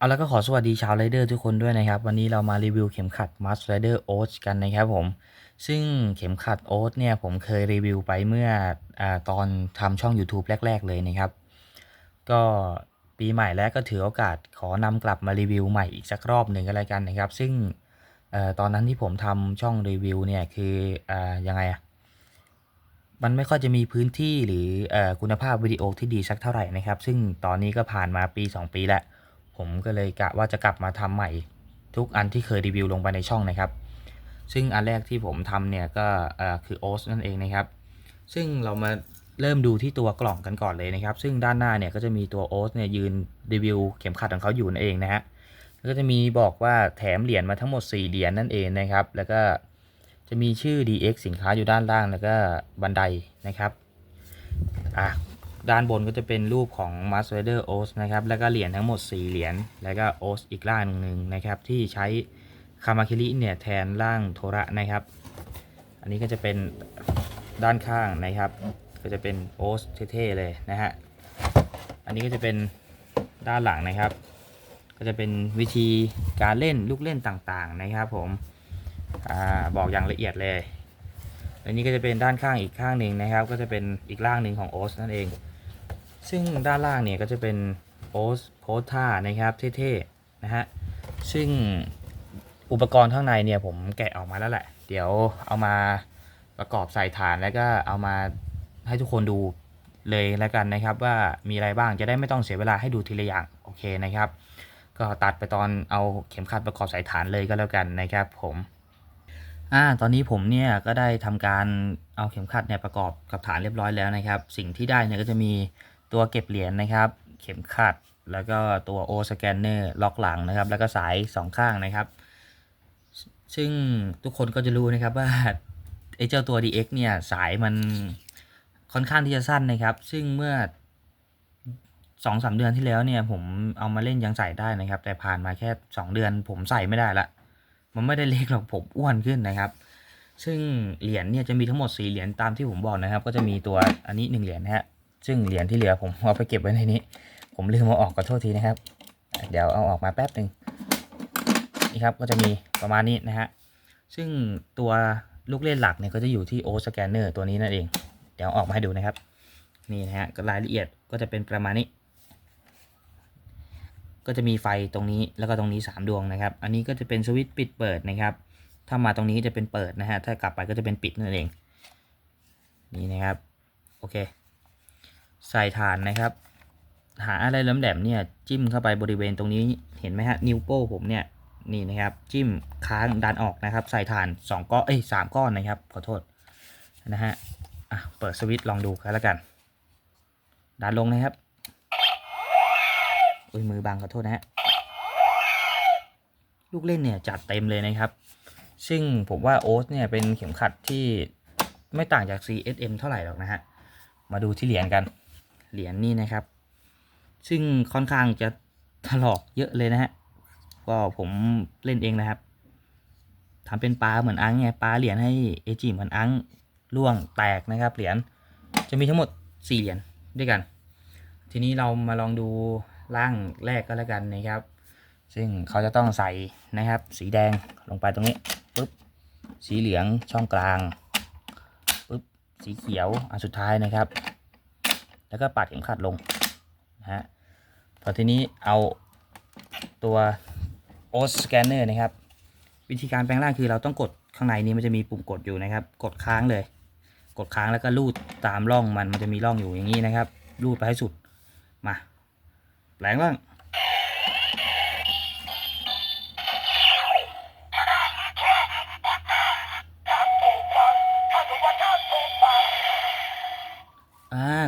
เอาแล้วก็ขอสวัสดีชาวไรเดอร์ทุกคนด้วยนะครับ วันนี้เรามารีวิวเข็มขัด Must Rider Oats กันนะครับผม ซึ่งเข็มขัด Oats เนี่ยผมเคยรีวิวไปเมื่ออตอนทำช่อง YouTube แรก ๆ เลยนะครับ ก็ปีใหม่แล้วก็ถือโอกาสขอนำกลับมารีวิวใหม่อีกสักรอบหนึ่งก็แล้วกันนะครับ ซึ่งอตอนนั้นที่ผมทำช่องรีวิวเนี่ยคืออยังไงอะมันไม่ค่อยจะมีพื้นที่หรือเออคุณภาพวิดีโอที่ดีสักเท่าไหร่นะครับ ซึ่งตอนนี้ก็ผ่านมาปี 2 ปีแล้ว ผมก็เลยกะว่าจะกลับมาทำใหม่ทุกอันที่เคยรีวิวลงไปในช่องนะครับ ซึ่งอันแรกที่ผมทำเนี่ยก็คือโอสนั่นเองนะครับ ซึ่งเรามาเริ่มดูที่ตัวกล่องกันก่อนเลยนะครับ ซึ่งด้านหน้าเนี่ยก็จะมีตัวโอสเนี่ยยืนรีวิวเข็มขัดของเขาอยู่นั่นเองนะฮะแล้วก็จะมีบอกว่าแถมเหรียญมาทั้งหมด 4 เหรียญนั่นเองนะครับ แล้วก็จะมีชื่อ DX สินค้าอยู่ด้านล่างแล้วก็บันไดนะครับ อะ ด้านบนก็จะเป็นรูปของ m a s t e r o s นะครับ แล้วก็เหรียญทั้งหมด 4 เหรียญ แล้วก็ o s อีกร่างหนึ่งนะครับ ที่ใช้คามาคิริเนี่ยแทนร่างโทระนะครับ อันนี้ก็จะเป็นด้านข้างนะครับ ก็จะเป็นโอสเท่ๆเลยนะฮะ อันนี้ก็จะเป็นด้านหลังนะครับ ก็จะเป็นวิธีการเล่นลูกเล่นต่างๆนะครับ ผมอบอกอย่างละเอียดเลยอันนี้ก็จะเป็นด้านข้างอีกข้างหนึ่งนะครับ ก็จะเป็นอีกล่างหนึ่งของโอสนั่นเอง ซึ่งด้านล่างเนี่ยก็จะเป็นโอสโพสท่านะครับเท่ๆนะฮะซึ่งอุปกรณ์ข้างในเนี่ยผมแกะออกมาแล้วแหละ เดี๋ยวเอามาประกอบใส่ฐานแล้วก็เอามาให้ทุกคนดูเลยแล้วกันนะครับ ว่ามีอะไรบ้างจะได้ไม่ต้องเสียเวลาให้ดูทีละอย่างโอเคนะครับ ก็ตัดไปตอนเอาเข็มขัดประกอบสายฐานเลยก็แล้วกันนะครับ ผมอ่าตอนนี้ผมเนี่ยก็ได้ทำการเอาเข็มขัดเนี่ยประกอบกับฐานเรียบร้อยแล้วนะครับ สิ่งที่ได้เนี่ยก็จะมี ตัวเก็บเหรียญนะครับ เข็มขัด แล้วก็ตัวโอสแกนเนอร์ล็อกหลังนะครับ แล้วก็สายสองข้างนะครับ ซึ่งทุกคนก็จะรู้นะครับว่าไอ้เจ้าตัว DX เนี่ยสายมันค่อนข้างที่จะสั้นนะครับ ซึ่งเมื่อสองสามเดือนที่แล้วเนี่ยผมเอามาเล่นยังใส่ได้นะครับ แต่ผ่านมาแค่สองเดือนผมใส่ไม่ได้ละ มันไม่ได้เล็กหรอกผมอ้วนขึ้นนะครับ ซึ่งเหรียญเนี่ยจะมีทั้งหมด4เหรียญตามที่ผมบอกนะครับ ก็จะมีตัวอันนี้1เหรียญนะฮะ ซึ่งเหรียญที่เหลือผมเอาไปเก็บไว้ในนี้ ผมลืมเอาออกขอโทษทีนะครับ เดี๋ยวเอาออกมาแป๊บหนึ่งนี่ครับก็จะมีประมาณนี้นะฮะ ซึ่งตัวลูกเล่นหลักเนี่ยก็จะอยู่ที่โอสแกนเนอร์ตัวนี้นั่นเอง เดี๋ยวอออกมาให้ดูนะครับ นี่นะฮะก็รายละเอียดก็จะเป็นประมาณนี้ ก็จะมีไฟตรงนี้แล้วก็ตรงนี้ 3 ดวงนะครับ อันนี้ก็จะเป็นสวิตช์ปิดเปิดนะครับ ถ้ามาตรงนี้จะเป็นเปิดนะฮะ ถ้ากลับไปก็จะเป็นปิดนั่นเอง นี่นะครับ โอเค ใส่ฐานนะครับ หาอะไรแหลมๆเนี่ยจิ้มเข้าไปบริเวณตรงนี้เห็นไหมฮะนิ้วโป้ผมเนี่ยนี่นะครับจิ้มค้างดันออกนะครับ ใส่ฐาน2ก้อนเอ้ยสามก้อนนะครับขอโทษนะฮะอะเปิดสวิตช์ลองดูกันแล้วกัน ดันลงนะครับอุ้ยมือบังขอโทษนะฮะลูกเล่นเนี่ยจัดเต็มเลยนะครับ ซึ่งผมว่าโอ๊ตเนี่ยเป็นเข็มขัดที่ไม่ต่างจาก CSM เท่าไหร่หรอกนะฮะ มาดูที่เหรียญกัน เหรียญนี่นะครับ ซึ่งค่อนข้างจะถลอกเยอะเลยนะฮะก็ผมเล่นเองนะครับทำเป็นปลาเหมือนอังไงปลาเหรียญให้เอจิเหมือนอังล่วงแตกนะครับเหรียญจะมีทั้งหมด4เหรียญด้วยกัน ทีนี้เรามาลองดูร่างแรกก็แล้วกันนะครับ ซึ่งเขาจะต้องใส่นะครับ สีแดงลงไปตรงนี้ปุ๊บสีเหลืองช่องกลางปุ๊บสีเขียวอันสุดท้ายนะครับ แล้วก็ปัดเข็มขัดลงนะฮะพอทีนี้เอาตัวโอสแกนเนอร์นะครับ วิธีการแปลงร่างคือเราต้องกดข้างในนี้มันจะมีปุ่มกดอยู่นะครับ กดค้างเลย กดค้างแล้วก็ลูดตามร่องมันมันจะมีร่องอยู่อย่างนี้นะครับลูดไปให้สุดมาแปลงร่าง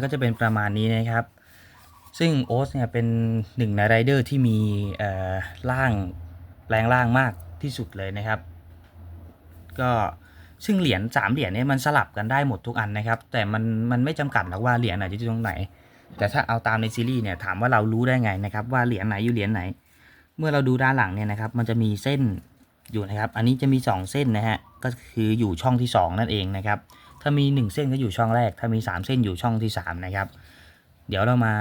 ก็จะเป็นประมาณนี้นะครับ ซึ่งโอ๊ตเนี่ยเป็นหนึ่งในไรเดอร์ที่มีเอ่อร่างแปลงร่างมากที่สุดเลยนะครับ ก็ซึ่งเหรียญสามเหรียญเนี่ยมันสลับกันได้หมดทุกอันนะครับ แต่มันมันไม่จำกัดหรอกว่าเหรียญไหนจะอยู่ตรงไหน แต่ถ้าเอาตามในซีรีส์เนี่ยถามว่าเรารู้ได้ไงนะครับ ว่าเหรียญไหนอยู่เหรียญไหน เมื่อเราดูด้านหลังเนี่ยนะครับ มันจะมีเส้นอยู่นะครับ อันนี้จะมี 2 เส้นนะฮะก็คืออยู่ช่องที่ 2 นั่นเองนะครับ ถ้ามี 1 เส้นก็อยู่ช่องแรก ถ้ามี 3 เส้นอยู่ช่องที่ 3 นะครับ เดี๋ยวเรามา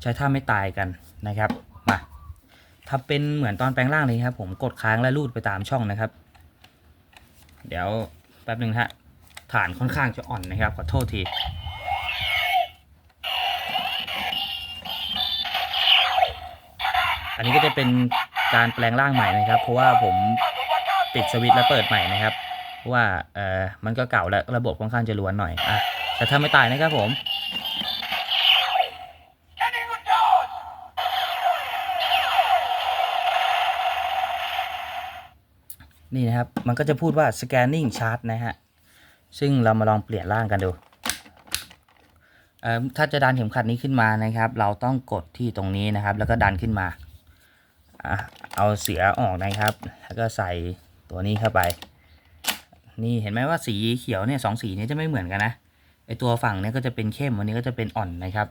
ใช้ท่าไม่ตายกันนะครับมาทำเป็นเหมือนตอนแปลงร่างเลยครับ ผมกดค้างและลูดไปตามช่องนะครับ เดี๋ยวแป๊บหนึ่งฮะฐานค่อนข้างจะอ่อนนะครับขอโทษทีอันนี้ก็จะเป็นการแปลงร่างใหม่นะครับ เพราะว่าผมปิดสวิตช์แล้วเปิดใหม่นะครับ ว่าเออมันก็เก่าแล้วระบบค่อนข้างจะล้วนหน่อยอะแต่ถ้าไม่ตายนะครับผมนี่นะครับ มันก็จะพูดว่า scanning chart นะฮะ ซึ่งเรามาลองเปลี่ยนร่างกันดูเอ่อถ้าจะดันเข็มขัดนี้ขึ้นมานะครับ เราต้องกดที่ตรงนี้นะครับ แล้วก็ดันขึ้นมาอะเอาเสียออกนะครับ แล้วก็ใส่ตัวนี้เข้าไป นี่เห็นไหมว่าสีเขียวเนี่ยสองสีนี้จะไม่เหมือนกันนะไอตัวฝั่งเนี้ก็จะเป็นเข้มวันนี้ก็จะเป็นอ่อนนะครับ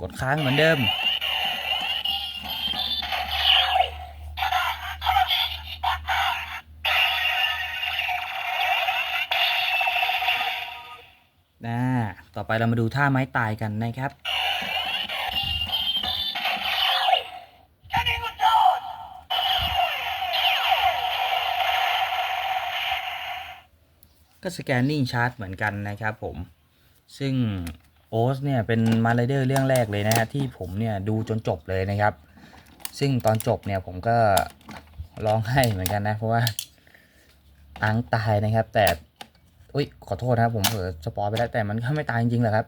กดค้างเหมือนเดิมนะต่อไปเรามาดูท่าไม้ตายกันนะครับ ก็สแกนนิ่งชาร์ตเหมือนกันนะครับผม ซึ่งโอสเนี่ยเป็นมาไรเดอร์เรื่องแรกเลยนะฮะที่ผมเนี่ยดูจนจบเลยนะครับ ซึ่งตอนจบเนี่ยผมก็ร้องไห้เหมือนกันนะ เพราะว่าอังตายนะครับ แต่อุ้ยขอโทษนะครับผมเผลอสปอยไปแล้วแต่มันก็ไม่ตายจริงๆแหละครับ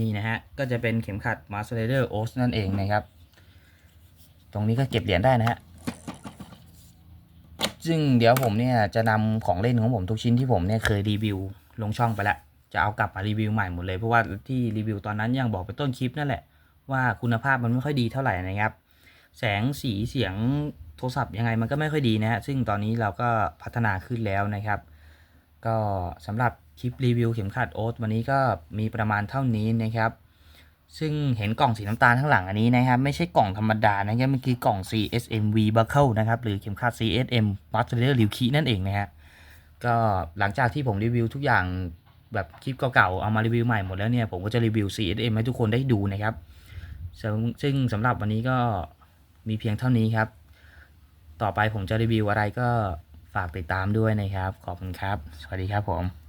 นี่นะฮะ ก็จะเป็นเข็มขัด Master Rider o s นั่นเองนะครับ ตรงนี้ก็เก็บเหรียญได้นะฮะ ซึ่งเดี๋ยวผมเนี่ยจะนำของเล่นของผมทุกชิ้นที่ผมเนี่ยเคยรีวิวลงช่องไปแล้ว จะเอากลับมารีวิวใหม่หมดเลย เพราะว่าที่รีวิวตอนนั้นยังบอกไปต้นคลิปนั่นแหละว่าคุณภาพมันไม่ค่อยดีเท่าไหร่นะครับ แสงสีเสียงโทรศัพท์ยังไงมันก็ไม่ค่อยดีนะฮะซึ่งตอนนี้เราก็พัฒนาขึ้นแล้วนะครับ ก็สำหรับคลิปรีวิวเข็มขัดโอ๊ตวันนี้ก็มีประมาณเท่านี้นะครับ ซึ่งเห็นกล่องสีน้ำตาลข้างหลังอันนี้นะครับ ไม่ใช่กล่องธรรมดานะครับมันคือกล่อง CSM V Buckle นะครับ หรือเข็มขัด CSM Master Leader ริวคีนั่นเองนะฮะก็หลังจากที่ผมรีวิวทุกอย่างแบบคลิปเก่าๆ เอามารีวิวใหม่หมดแล้วเนี่ย ผมก็จะรีวิว CSM ให้ทุกคนได้ดูนะครับ ซึ่งสำหรับวันนี้ก็มีเพียงเท่านี้ครับ ต่อไปผมจะรีวิวอะไรก็ฝากติดตามด้วยนะครับ ขอบคุณครับ สวัสดีครับผม